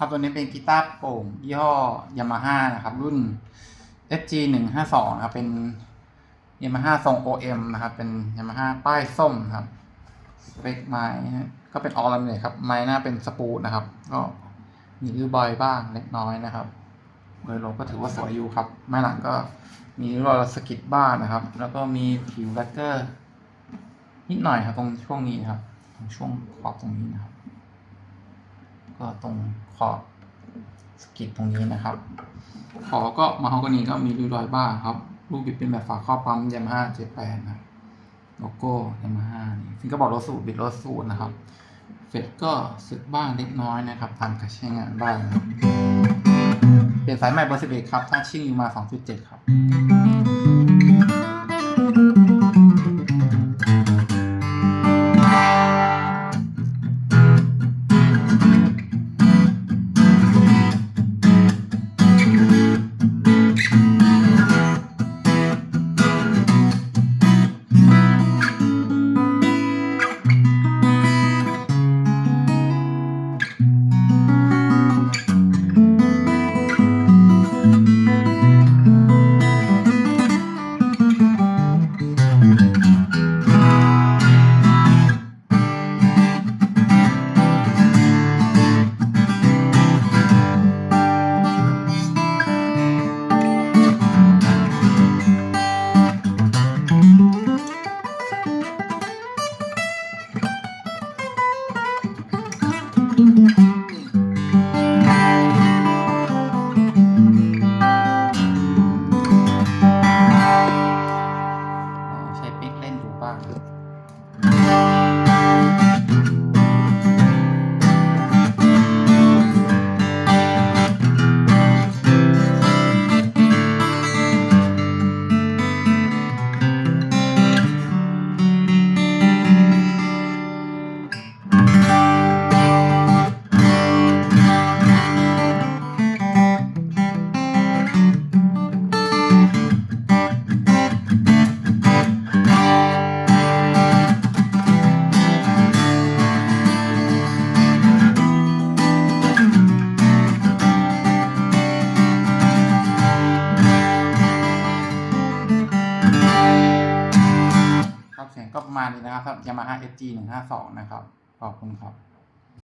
ครับตัวนี้เป็นกีตาร์โป่งยี่ห้อยามาฮ่านะครับ รุ่น FG หนึ่งห้าสองครับ เป็นยามาฮ่าทรง OM นะครับ เป็นยามาฮ่าป้ายส้มครับสเปคไม้ก็เป็นออลลเลยครับ ไม้หน้าเป็นสปูดนะครับ ก็มีริ้วบอยบ้างเล็กน้อยนะครับโดยรวมก็ถือว่าสวยอยู่ครับ ไม้หลังก็มีรอยสกิดบ้างนะครับ แล้วก็มีผิวแลกเกอร์นิดหน่อยครับ ตรงช่วงนี้ครับ ตรงช่วงขอบตรงนี้นะครับ ก็ตรงขอบสกิดตรงนี้นะครับ ขอก็มาฮอกกนีก็มีริ้วรอยบ้างครับ ลูกบิดเป็นแบบฝาครอบปั๊มยามาฮ่าเจแปนนะโลโก้ยามาฮ่านี่ฟิงก็บอกรถสูตรบิดรถสูตรนะครับ เฟดก็สึกบ้างเล็กน้อยนะครับตามการใช้งานบ้างเปลี่ยนสายใหม่เบอร์สิบเอ็ดครับถ้าชิ่งอยู่มาสองจุดเจ็ดครับ ใช้ปิกเล่นดูบ้าง เสียงก็ประมาณนี้นะครับสำหรับ Yamaha FG 152นะครับ ขอบคุณครับ